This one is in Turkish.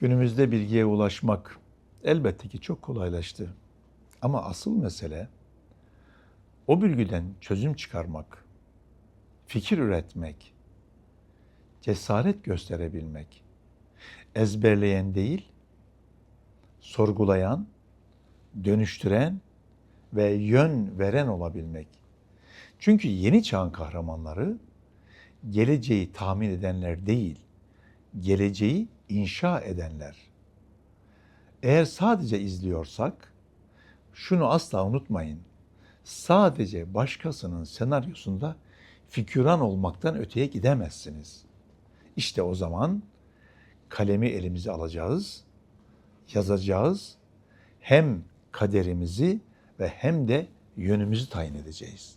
Günümüzde bilgiye ulaşmak elbette ki çok kolaylaştı. Ama asıl mesele o bilgiden çözüm çıkarmak, fikir üretmek, cesaret gösterebilmek. Ezberleyen değil, sorgulayan, dönüştüren ve yön veren olabilmek. Çünkü yeni çağın kahramanları geleceği tahmin edenler değil, geleceği inşa edenler. Eğer sadece izliyorsak şunu asla unutmayın. Sadece başkasının senaryosunda figüran olmaktan öteye gidemezsiniz. İşte o zaman kalemi elimize alacağız, yazacağız. Hem kaderimizi ve hem de yönümüzü tayin edeceğiz.